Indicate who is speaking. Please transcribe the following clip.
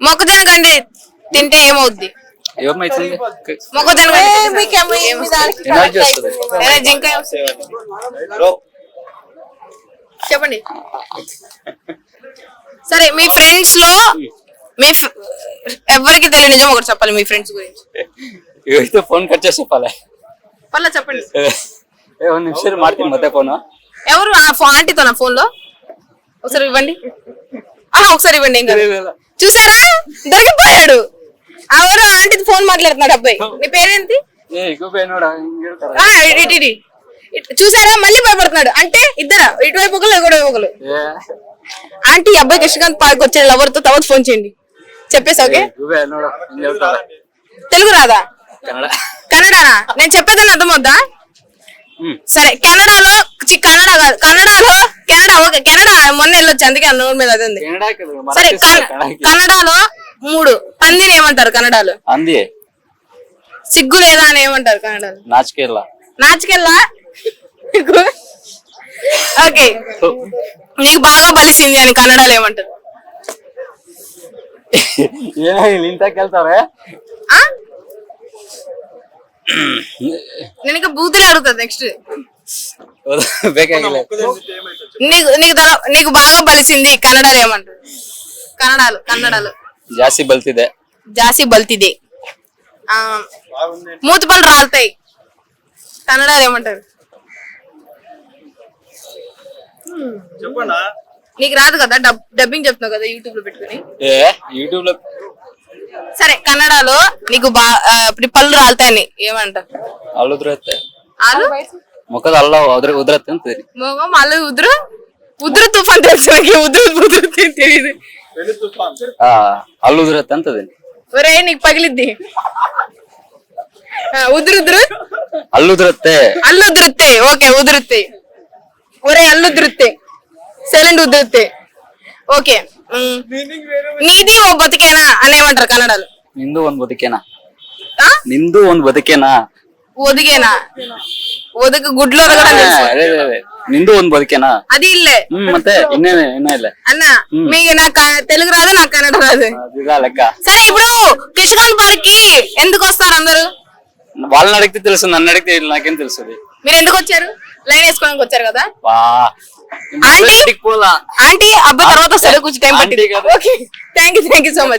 Speaker 1: మొక్కజొన్న గండి తింటే ఏమవుద్ది
Speaker 2: ఏమైతుంది
Speaker 1: మొక్కజొన్న గండి
Speaker 2: ఎనర్జీ వస్తుంది
Speaker 1: ఎనర్జీ ఇంకా ఏమొస్తుంది? చెప్పండి సరే మీ ఫ్రెండ్స్ లో మీ ఫ్- ఎవరికి తెలియని నిజం ఒకటి చెప్పాలి మీ ఫ్రెండ్స్ గురించి
Speaker 2: ಇವತ್ತು ಫೋನ್ ಕಟ್ చేసి చెప్పాలి
Speaker 1: పర్లా చెప్పండి
Speaker 2: ఏ ಒಂದು ನಿಮಿಷ ಮಾಡ್ತೀನಿ ಮತ್ತೆ ಫೋನ್
Speaker 1: ఎవరు ఆ ఫోన్ ఆంటీతో నా ఫోన్ లో ఒకసారి ఇవ్వండి ఆహా ఒకసారి ఇవ్వండి ఏం కాదు చూసారా దొరికిపోయాడు ఎవరు ఆంటీ ఫోన్ మాట్లాడుతున్నాడు అబ్బాయి. నీ పేరేంటి? చూసారా మళ్ళీ భయపడుతున్నాడు. అంటే ఇద్దరా? ఇటువైపు ఒకరు ఇటువైపు ఒకరు ఆంటీ అబ్బాయి కృష్ణకాంత్ పార్క్ వచ్చాడు లవర్ తర్వాత ఫోన్ చేయండి. చెప్పేసి ఓకే? తెలుగు రాదా? కన్నడానా? నేను చెప్పేదాన్ని అర్థమవుద్దా? సరే కెనడాలో కన్నడ వచ్చి అందుకే అన్న మీద అది ఉంది. సరే కన్నడలో మూడు పందిని ఏమంటారు కన్నడలో?
Speaker 2: అంది
Speaker 1: సిగ్గు లేదా అని ఏమంటారు కన్నడలో?
Speaker 2: నాచుకెళ్ళ
Speaker 1: నాచుకెళ్ళా ఓకే. నీకు బాగా బలిసింది అని కన్నడలో ఏమంటారు? నేను బూతులు అడుగుతాను నెక్స్ట్
Speaker 2: ಬೇಕಾಗಿಲ್ಲ
Speaker 1: నీకు నీకు ధర నీకు బాగా బలిసింది కన్నడలు ఏమంటారు? కన్నడలు కన్నడలు.
Speaker 2: జాసి బలితిదే.
Speaker 1: జాసి బలితిదే. ఆ, మూతిపళ్ళు రాలుతాయి. కన్నడలు ఏమంటారు? నీకు రాదు కదా డబ్బింగ్ చెప్తున్నావు కదా యూట్యూబ్లో పెట్టుకుని.
Speaker 2: యూట్యూబ్లో
Speaker 1: సరే కన్నడలో నీకు బా ఇప్పుడు పళ్ళు రాలుతాయని ఏమంటారు?
Speaker 2: అల్లు ఉదురత్తే.
Speaker 1: అల్ల? అల్లు ఉదురు ఉదురు తుఫాన్ తెలుసు నాకు ఉదురు ఉదురు తెలియదు
Speaker 2: ಆ ಅಲ್ಲಿ ಉದುರತ್ತೆ ಅಂತದೀನಿ
Speaker 1: ఒరే నీకు పగిలిద్ది ఆ, ఉదురు ఉదురు
Speaker 2: ಅಲ್ಲಿ ಉದುರತ್ತೆ
Speaker 1: అల్లు ఉదురుతే ఓకే ఉదురుతే ఒరే అల్లు ఉదురుతే సైలెంట్ ఉదురుతే ఓకే ఉమ్. నీది ఓ బతికేనా అని ఏమంటారు కన్నడలో
Speaker 2: ನಿಂದು ಒಂದ್ ಬದುಕೇನಾ
Speaker 1: ఆ?
Speaker 2: ನಿಂದು ಒಂದ್ ಬದುಕೇನಾ
Speaker 1: ఒదిగేనా ఒదుగు గుడ్లో ఒదగడం తెలుసు
Speaker 2: ಅದೇ ಅದೇ ಅದೇ. ನಿಂದು ಒಂದ್ ಬದುಕೇನಾ
Speaker 1: అది ఇల్లే
Speaker 2: ಹ್ಮ್ ಮತ್ತೆ ಇನ್ನೇನೆ ಇನ್ನ ಇಲ್ಲ
Speaker 1: అన్న మీకు నాకు క- తెలుగు రాదు నాకు కన్నడ రాదు
Speaker 2: ಅದಿಲ್ಲ ಲೆಕ್ಕ
Speaker 1: సరే ఇప్పుడు కిషకాంత్ పార్క్ కి ఎందుకు వస్తారు అందరూ
Speaker 2: వాళ్ళని అడిగితే తెలుసు నన్ను అడిగితే నాకేం తెలుస్తుంది
Speaker 1: మీరు ఎందుకు వచ్చారు లైన్ వేసుకోవడానికి వచ్చారు కదా
Speaker 2: వా
Speaker 1: ఆంటీ?
Speaker 2: పోలా
Speaker 1: ఆంటీ అబ్బాయి తర్వాత వస్తారు కొంచెం టైం పట్టింది
Speaker 2: ఆంటీ కదా.
Speaker 1: Okay thank you thank you so much